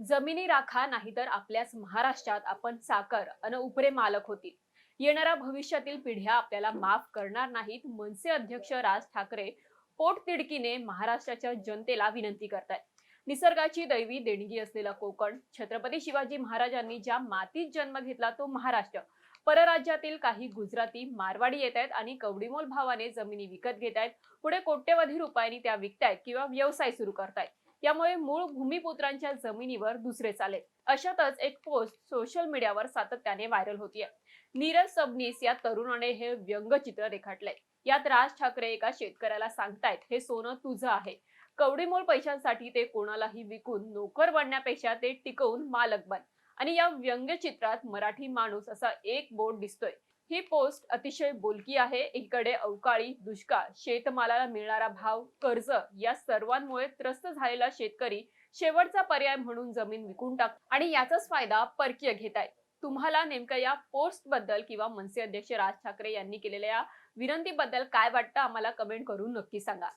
जमिनी राखा नाहीतर आपल्याच महाराष्ट्रात आपण साकर अन उपरे मालक होतील. येणाऱ्या भविष्यातील पिढ्या आपल्याला माफ करणार नाहीत मनसे अध्यक्ष राज ठाकरे पोटतिडकीने महाराष्ट्राच्या जनतेला विनंती करतायत. निसर्गाची दैवी देणगी असलेला कोकण छत्रपती शिवाजी महाराजांनी ज्या मातीत जन्म घेतला तो महाराष्ट्र. परराज्यातील काही गुजराती मारवाडी येत आहेत आणि कवडीमोल भावाने जमिनी विकत घेत आहेत पुढे कोट्यवधी रुपयांनी त्या विकतायत किंवा व्यवसाय सुरू करतायत. यामुळे मूळ भूमिपुत्रांच्या जमिनीवर दुसरे चाले. अशातच एक पोस्ट सोशल मीडियावर सातत्याने व्हायरल होतीये. नीरज सबनीस या तरुणाने हे व्यंगचित्र रेखाटलंय यात राज ठाकरे एका शेतकऱ्याला सांगतायत हे सोनं तुझं आहे. कवडीमोल पैशांसाठी ते कोणालाही विकून नोकर बनण्यापेक्षा ते टिकवून मालक बन. आणि या व्यंगचित्रात मराठी माणूस असा एक बोर्ड दिसतोय. ही पोस्ट अतिशय बोलकी आहे. एकीकडे अवकाळी दुष्काळ शेतमालाला मिळणारा भाव कर्ज या सर्वांमुळे त्रस्त झालेला शेतकरी शेवटचा पर्याय म्हणून जमीन विकून टाक आणि याचाच फायदा परकीय घेत आहे. तुम्हाला नेमकं या पोस्टबद्दल किंवा मनसे अध्यक्ष राज ठाकरे यांनी केलेल्या या विनंतीबद्दल काय वाटतं? आम्हाला कमेंट करून नक्की सांगा.